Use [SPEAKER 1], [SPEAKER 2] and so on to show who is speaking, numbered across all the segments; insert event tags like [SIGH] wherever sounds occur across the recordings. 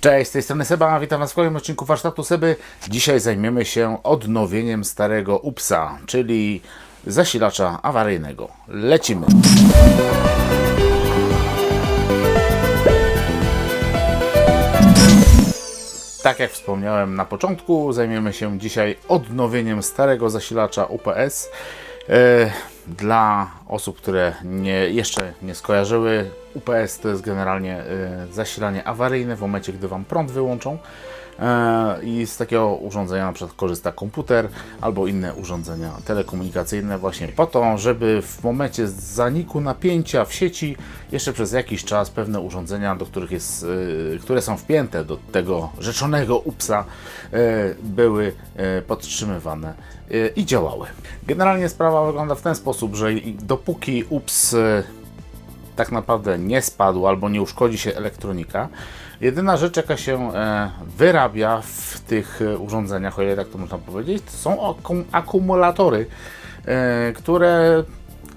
[SPEAKER 1] Cześć, z tej strony Seba, witam Was w kolejnym odcinku warsztatu Seby. Dzisiaj zajmiemy się odnowieniem starego UPSa, czyli zasilacza awaryjnego. Lecimy! Tak jak wspomniałem na początku, zajmiemy się dzisiaj odnowieniem starego zasilacza UPS. Dla osób, które nie, jeszcze nie skojarzyły, UPS to jest generalnie e, zasilanie awaryjne w momencie, gdy Wam prąd wyłączą. E, I z takiego urządzenia na przykład korzysta komputer albo inne urządzenia telekomunikacyjne właśnie po to, żeby w momencie zaniku napięcia w sieci jeszcze przez jakiś czas pewne urządzenia, do których jest, e, które są wpięte do tego rzeczonego UPSa e, były podtrzymywane i działały. Generalnie sprawa wygląda w ten sposób, że dopóki UPS tak naprawdę nie spadł albo nie uszkodzi się elektronika. Jedyna rzecz, jaka się e, wyrabia w tych e, urządzeniach, o ile tak to można powiedzieć, to są akum- akumulatory, e, które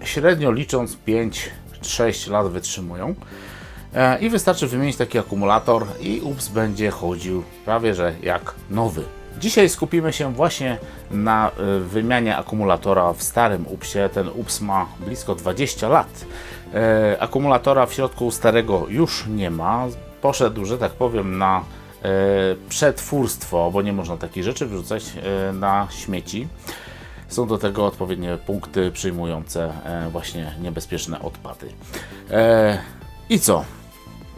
[SPEAKER 1] średnio licząc 5-6 lat wytrzymują. I wystarczy wymienić taki akumulator i UPS będzie chodził prawie że jak nowy. Dzisiaj skupimy się właśnie na e, wymianie akumulatora w starym UPSie. Ten UPS ma blisko 20 lat. E, Akumulatora w środku starego już nie ma. Poszedł, że tak powiem, na e, przetwórstwo, bo nie można takich rzeczy wrzucać na śmieci. Są do tego odpowiednie punkty przyjmujące właśnie niebezpieczne odpady. I co?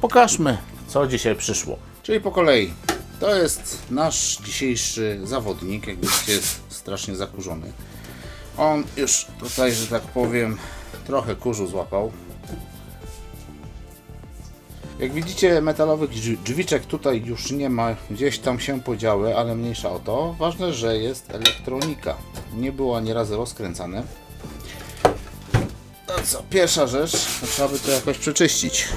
[SPEAKER 1] Pokażmy, co dzisiaj przyszło. Czyli po kolei. To jest nasz dzisiejszy zawodnik. Jak widzicie, jest strasznie zakurzony. On już tutaj, że tak powiem, trochę kurzu złapał. Jak widzicie, metalowych drzwi- drzwiczek tutaj już nie ma, gdzieś tam się podziały, ale mniejsza o to. Ważne, że jest elektronika. Nie było ani razu rozkręcane. No co, pierwsza rzecz, trzeba by to jakoś przeczyścić.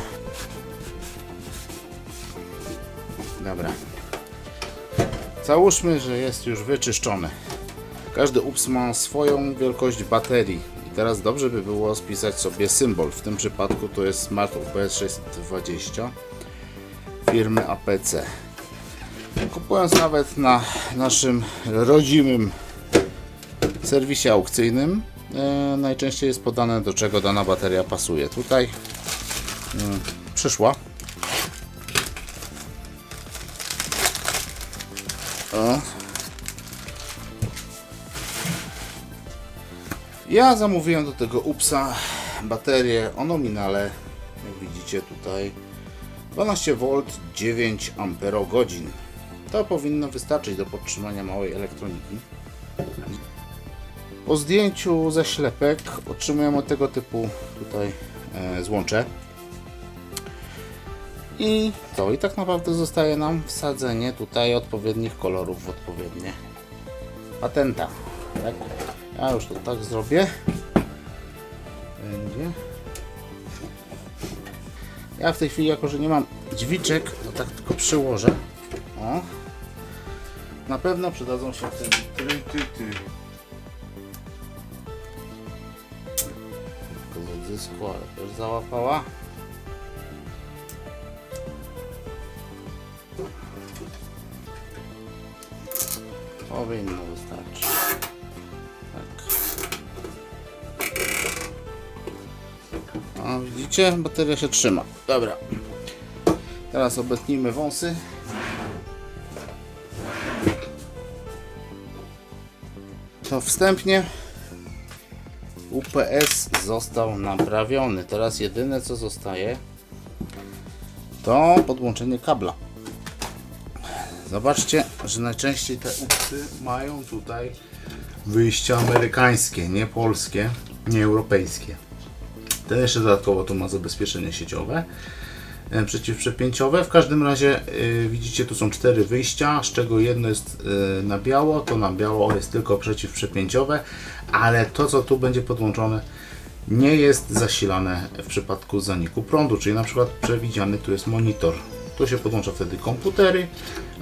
[SPEAKER 1] Dobra. Załóżmy, że jest już wyczyszczony. Każdy UPS ma swoją wielkość baterii. I teraz dobrze by było spisać sobie symbol. W tym przypadku to jest Smart UPS 620 firmy APC. Kupując nawet na naszym rodzimym serwisie aukcyjnym, e, najczęściej jest podane do czego dana bateria pasuje. Tutaj mm, przyszła. O, Ja zamówiłem do tego UPSa baterię o nominale, jak widzicie tutaj, 12V 9 Ah. To powinno wystarczyć do podtrzymania małej elektroniki. Po zdjęciu ze ślepek otrzymujemy tego typu tutaj e, złącze. I to i tak naprawdę zostaje nam wsadzenie tutaj odpowiednich kolorów w odpowiednie patenta. Tak? Ja już to tak zrobię. Będzie. Ja w tej chwili, jako że nie mam dźwiczek, to tak tylko przyłożę. O. Na pewno przydadzą się te ty, ty, ty. Tylko z odzysku, ale też załapała. Powinno wystarczyć. Tak. O, widzicie? Bateria się trzyma. Dobra. Teraz obetnijmy wąsy. To wstępnie UPS został naprawiony. Teraz jedyne co zostaje to podłączenie kabla. Zobaczcie, że najczęściej te UPSy mają tutaj wyjścia amerykańskie, nie polskie, nie europejskie. To jeszcze dodatkowo tu ma zabezpieczenie sieciowe e, przeciwprzepięciowe. W każdym razie e, widzicie tu są cztery wyjścia, z czego jedno jest e, na biało, to na biało jest tylko przeciwprzepięciowe, ale to co tu będzie podłączone nie jest zasilane w przypadku zaniku prądu, czyli na przykład przewidziany tu jest monitor. Tu się podłącza wtedy komputery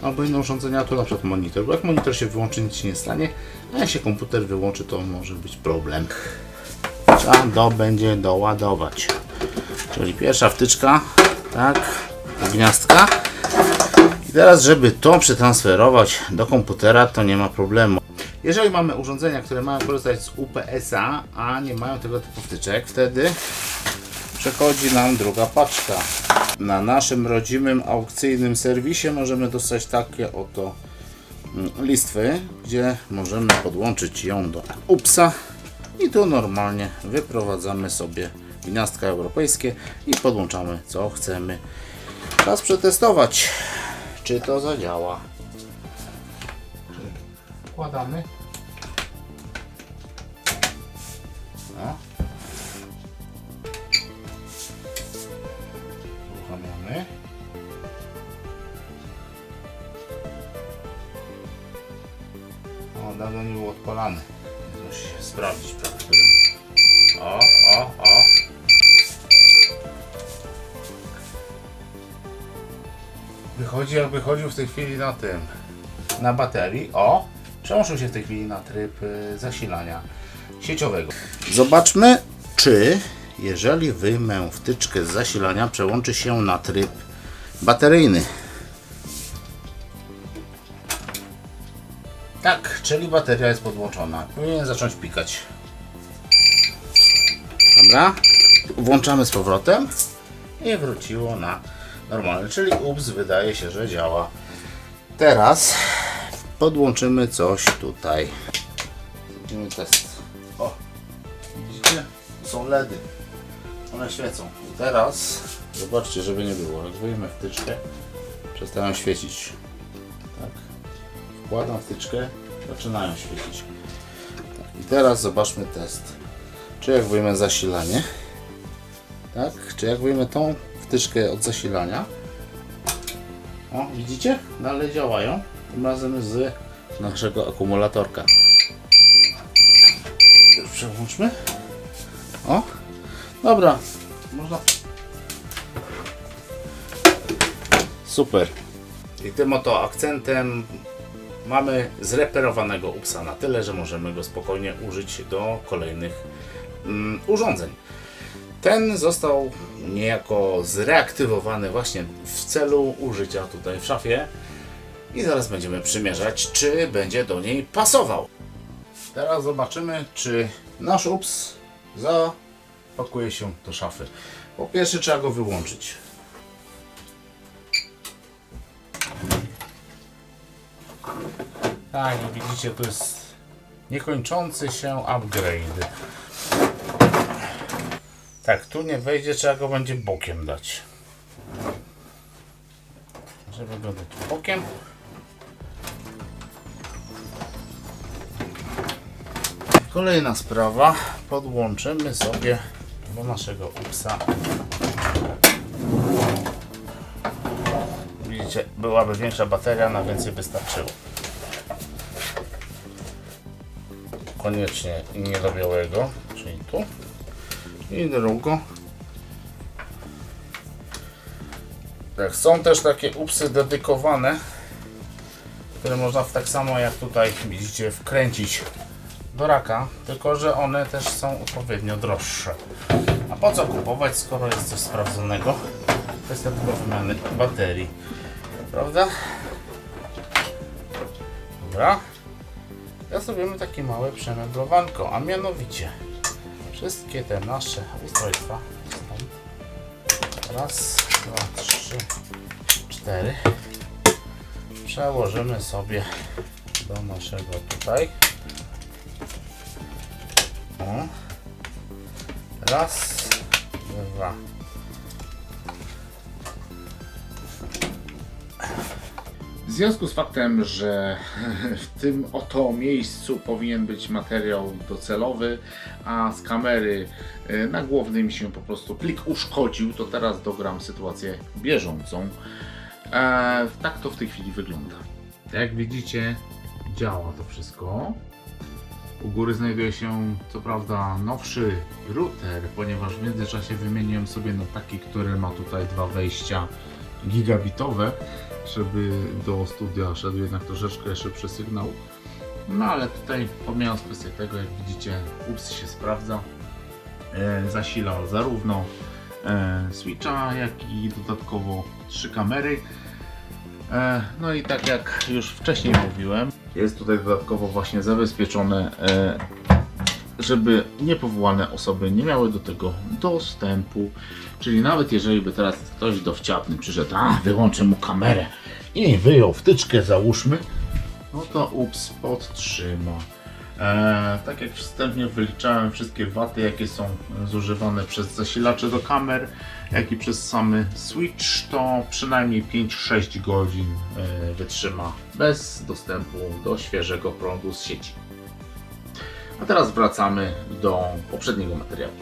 [SPEAKER 1] albo inne urządzenia, tu na przykład monitor, bo jak monitor się wyłączy nic się nie stanie, a jak się komputer wyłączy to może być problem. Trzeba do będzie doładować. Czyli pierwsza wtyczka, tak, gniazdka teraz, żeby to przetransferować do komputera, to nie ma problemu. Jeżeli mamy urządzenia, które mają korzystać z UPS-a, a nie mają tego typu wtyczek, wtedy przechodzi nam druga paczka. Na naszym rodzimym aukcyjnym serwisie możemy dostać takie oto mm, listwy, gdzie możemy podłączyć ją do UPS-a i tu normalnie wyprowadzamy sobie gniazdka europejskie i podłączamy co chcemy. Czas przetestować, czy to zadziała. Wkładamy. No. Odpalany. Musi się sprawdzić którym. O, o, o. Wychodzi jakby chodził w tej chwili na tym. Na baterii. O! Przełączył się w tej chwili na tryb y, zasilania sieciowego. Zobaczmy, czy jeżeli wyjmę wtyczkę z zasilania, przełączy się na tryb bateryjny. Czyli bateria jest podłączona. Powinien zacząć pikać. Dobra. Włączamy z powrotem i wróciło na normalne, czyli UPS wydaje się, że działa. Teraz podłączymy coś tutaj. Zrobimy test. O, widzicie? Są LEDy. One świecą. I teraz zobaczcie, żeby nie było. Jak wtyczkę, przestają świecić. Tak. Wkładam wtyczkę, zaczynają świecić. I teraz zobaczmy test. Czy jak wyjmę zasilanie, tak? Czy jak wyjmę tą wtyczkę od zasilania, o, widzicie? Dalej działają. Tym razem z naszego akumulatorka. Już przełączmy. O, dobra. Można. Super. I tym oto akcentem mamy zreperowanego upsa na tyle, że możemy go spokojnie użyć do kolejnych mm, urządzeń. Ten został niejako zreaktywowany właśnie w celu użycia tutaj w szafie i zaraz będziemy przymierzać, czy będzie do niej pasował. Teraz zobaczymy, czy nasz ups zapakuje się do szafy. Po pierwsze trzeba go wyłączyć. Tak, widzicie, to jest niekończący się upgrade. Tak, tu nie wejdzie, trzeba go będzie bokiem dać. Żeby go dać bokiem. Kolejna sprawa. Podłączymy sobie do naszego upsa. Widzicie, byłaby większa bateria, na więcej wystarczyło. Koniecznie nie do białego, czyli tu i drugą. Tak, są też takie upsy dedykowane, które można w tak samo jak tutaj widzicie wkręcić do raka, tylko że one też są odpowiednio droższe. A po co kupować, skoro jest coś sprawdzonego? Kwestia tylko wymiany baterii. Prawda? Dobra. Ja zrobimy takie małe przemeblowanko, a mianowicie wszystkie te nasze ustrojstwa. Raz, dwa, trzy, cztery. Przełożymy sobie do naszego tutaj. O. Raz, dwa. Związku z faktem, że [LAUGHS] w tym oto miejscu powinien być materiał docelowy, a z kamery e, na głównym się po prostu plik uszkodził, to teraz dogram sytuację bieżącą. E, tak to w tej chwili wygląda. Jak widzicie, działa to wszystko. U góry znajduje się co prawda nowszy router, ponieważ w międzyczasie wymieniłem sobie na taki, który ma tutaj dwa wejścia gigabitowe, żeby do studia szedł jednak troszeczkę szybszy sygnał. No ale tutaj pomijając kwestię tego, jak widzicie, UPS się sprawdza. E, zasila zarówno e, switcha, jak i dodatkowo trzy kamery. E, no i tak jak już wcześniej mówiłem, jest tutaj dodatkowo właśnie zabezpieczone, e, żeby niepowołane osoby nie miały do tego dostępu. Czyli nawet jeżeli by teraz ktoś dowciapny przyszedł, a wyłączę mu kamerę i wyjął wtyczkę załóżmy, no to ups podtrzyma. E, tak jak wstępnie wyliczałem wszystkie waty, jakie są zużywane przez zasilacze do kamer, jak i przez samy Switch, to przynajmniej 5-6 godzin e, wytrzyma bez dostępu do świeżego prądu z sieci. A teraz wracamy do poprzedniego materiału.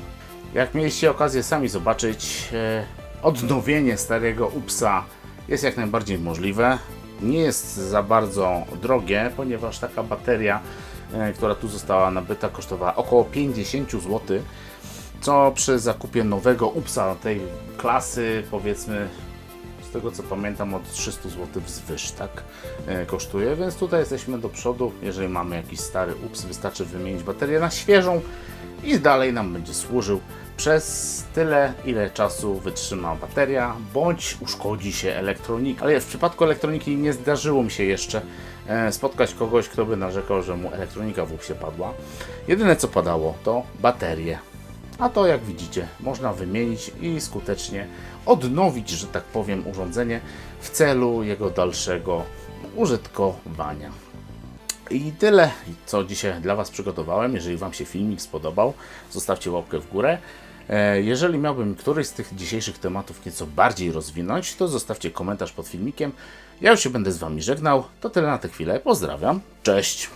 [SPEAKER 1] Jak mieliście okazję sami zobaczyć, e, odnowienie starego UPSa jest jak najbardziej możliwe. Nie jest za bardzo drogie, ponieważ taka bateria, e, która tu została nabyta, kosztowała około 50 zł, co przy zakupie nowego UPSa tej klasy, powiedzmy, tego co pamiętam, od 300 zł wzwyż, tak e, kosztuje, więc tutaj jesteśmy do przodu. Jeżeli mamy jakiś stary UPS, wystarczy wymienić baterię na świeżą i dalej nam będzie służył przez tyle, ile czasu wytrzyma bateria, bądź uszkodzi się elektronika. Ale w przypadku elektroniki nie zdarzyło mi się jeszcze e, spotkać kogoś, kto by narzekał, że mu elektronika w upsie padła. Jedyne co padało to baterie. A to jak widzicie, można wymienić i skutecznie odnowić, że tak powiem, urządzenie w celu jego dalszego użytkowania. I tyle, co dzisiaj dla Was przygotowałem. Jeżeli Wam się filmik spodobał, zostawcie łapkę w górę. E, Jeżeli miałbym któryś z tych dzisiejszych tematów nieco bardziej rozwinąć, to zostawcie komentarz pod filmikiem. Ja już się będę z Wami żegnał. To tyle na tę chwilę. Pozdrawiam. Cześć.